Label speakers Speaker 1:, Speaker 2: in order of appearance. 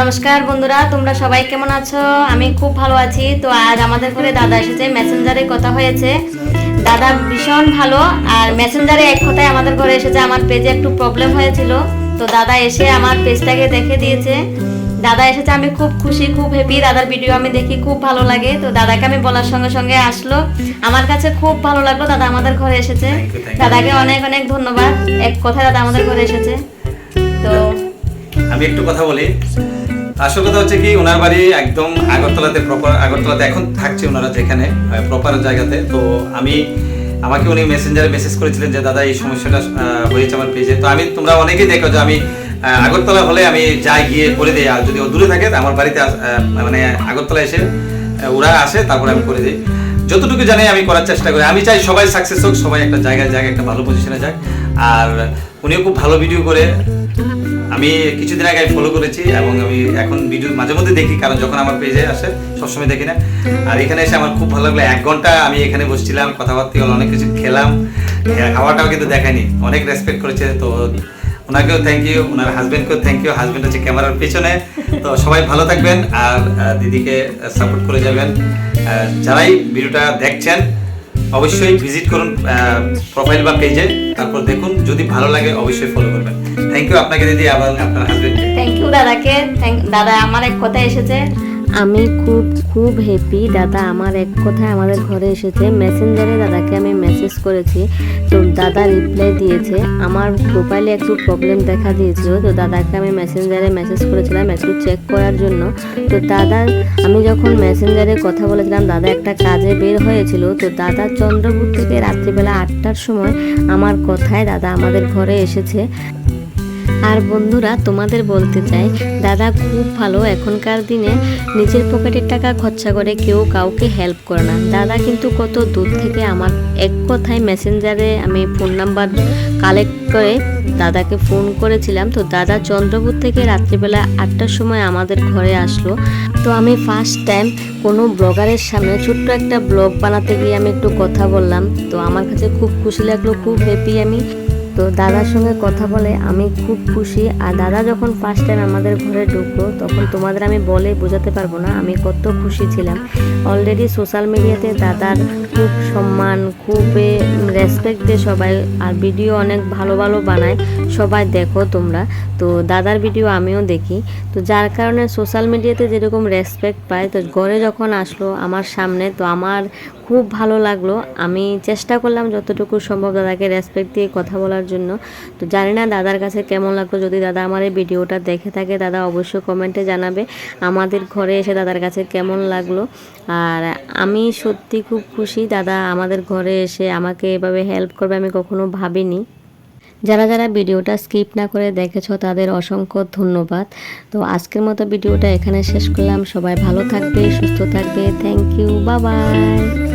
Speaker 1: নমস্কার বন্ধুরা তোমরা সবাই কেমন আছো? আমি খুব ভালো আছি। তো আজ আমাদের ঘরে দাদা এসেছে মেসেঞ্জারে কথা হয়েছে। দাদা ভীষণ ভালো আর মেসেঞ্জারে এক কথায় আমাদের ঘরে এসেছে আমার পেজে একটু প্রবলেম হয়েছিল। তো দাদা এসে আমার পেজটাকে দেখে দিয়েছে। দাদা এসেছে আমি খুব খুশি খুব হ্যাপি দাদার ভিডিও আমি দেখি খুব ভালো লাগে। তো দাদাকে আমি বলার সঙ্গে সঙ্গে আসলো। আমার কাছে খুব ভালো লাগল দাদা আমাদের ঘরে এসেছে. দাদাকে অনেক অনেক ধন্যবাদ। এক কথায় দাদা আমাদের ঘরে এসেছে। তো
Speaker 2: আমি একটু কথা বলি। আসল কথা হচ্ছে কি ওনার বাড়ি একদম আগরতলাতে প্রপার আগরতলাতে এখন থাকছে ওনারা যেখানে প্রপার জায়গাতে। তো আমি, আমাকে উনি মেসেঞ্জারে মেসেজ করেছিলেন যে, দাদা, এই সমস্যাটা হয়েছে আমার পেজে তো আমি, তোমরা অনেকেই দেখো যে, আমি আগরতলা হলে আমি যাই গিয়ে করে দিই। আর যদি ও দূরে থাকে, আমার বাড়িতে মানে আগরতলা এসে ওরা আসে, তারপরে আমি করে দিই। যতটুকু জানি আমি করার চেষ্টা করি। আমি চাই সবাই সাকসেস হোক, সবাই একটা জায়গায় জায়গায় একটা ভালো পজিশনে যাক। আর উনিও খুব ভালো ভিডিও করে আমি কিছুদিন আগে ফলো করেছি এবং আমি এখন ভিডিও মাঝে মধ্যে দেখি, কারণ যখন আমার পেজে আসে, সবসময় দেখি না। আর এখানে এসে আমার খুব ভালো লাগল, এক ঘণ্টা আমি এখানে বসছিলাম, কথাবার্তা হলো, অনেক কিছু খেলাম খাওয়াটাও কিন্তু দেখায়নি, অনেক রেসপেক্ট করেছে। তো ওনাকেও থ্যাংক ইউ ওনার হাজবেন্ডকেও থ্যাংক ইউ হাজবেন্ড হচ্ছে ক্যামেরার পেছনে। তো সবাই ভালো থাকবেন, আর দিদিকে সাপোর্ট করে যাবেন। যারাই ভিডিওটা দেখছেন অবশ্যই ভিজিট করুন প্রোফাইল বা পেজে তারপর দেখুন, যদি ভালো লাগে, অবশ্যই ফলো করবেন। থ্যাংক ইউ আপনাকে দিদি, আবার আপনার হাজবেন্ড
Speaker 1: থ্যাংক ইউ দাদাকে। দাদা আমার এক কথা এসেছে।
Speaker 3: আমি খুব খুব হ্যাপি দাদা আমার এক কথায় আমাদের ঘরে এসেছে। মেসেঞ্জারে দাদাকে আমি মেসেজ করেছি। তো দাদা রিপ্লাই দিয়েছে। আমার প্রোফাইলে একটু প্রবলেম দেখা দিয়েছিল। তো দাদাকে আমি মেসেঞ্জারে মেসেজ করেছিলাম একটু চেক করার জন্য। তো দাদা, আমি যখন মেসেঞ্জারে কথা বলেছিলাম, দাদা একটা কাজে বের হয়েছিল। তো দাদা চন্দ্রপুর থেকে রাত্রিবেলা আটটার সময় আমার কথায় দাদা আমাদের ঘরে এসেছে। আর বন্ধুরা, তোমাদের বলতে চাই, দাদা খুব ভালো, এখনকার দিনে নিজের পকেটের টাকা খরচা করে কেউ কাউকে হেল্প করে না। দাদা কিন্তু কত দূর থেকে আমার এক কথায় মেসেঞ্জারে আমি ফোন নাম্বার কালেক্ট করে দাদাকে ফোন করেছিলাম। তো দাদা চন্দ্রপুর থেকে রাত্রিবেলা আটটার সময় আমাদের ঘরে আসলো। তো আমি ফার্স্ট টাইম কোনো ব্লগারের সামনে ছোট্ট একটা ব্লগ বানাতে গিয়ে আমি একটু কথা বললাম। তো আমার কাছে খুব খুশি লাগল, খুব হ্যাপি আমি। তো দাদার সঙ্গে কথা বলে আমি খুব খুশি। আর দাদা যখন ফার্স্ট টাইম আমাদের ঘরে ঢুকলো, তখন তোমাদের আমি বলে বোঝাতে পারব না, আমি কত খুশি ছিলাম। অলরেডি সোশ্যাল মিডিয়াতে দাদার খুব সম্মান, খুব রেসপেক্ট দেয় সবাই, আর ভিডিও অনেক ভালো ভালো বানায়। সবাই দেখো তোমরা। তো দাদার ভিডিও আমিও দেখি। তো যার কারণে সোশ্যাল মিডিয়াতে যেরকম রেসপেক্ট পায়, তো ঘরে যখন আসলো আমার সামনে, তো আমার খুব ভালো লাগল। আমি চেষ্টা করলাম যতটুকু সম্ভব দাদাকে রেসপেক্ট দিয়ে কথা বলার জন্য। তো জানি না দাদার কাছে কেমন লাগল। যদি দাদা আমার এই ভিডিওটা দেখে থাকে, দাদা অবশ্যই কমেন্টে জানাবে। আমাদের ঘরে এসে দাদার কাছে কেমন লাগল। আর আমি সত্যি খুব খুশি দাদা আমাদের ঘরে এসে আমাকে এভাবে হেল্প করবে আমি কখনো ভাবিনি। যারা যারা ভিডিওটা স্কিপ না করে দেখেছ, তাদের অসংখ্য ধন্যবাদ। তো আজকের মতো ভিডিওটা এখানে শেষ করলাম। সবাই ভালো থাকবে, সুস্থ থাকবে। থ্যাংক ইউ বাবাই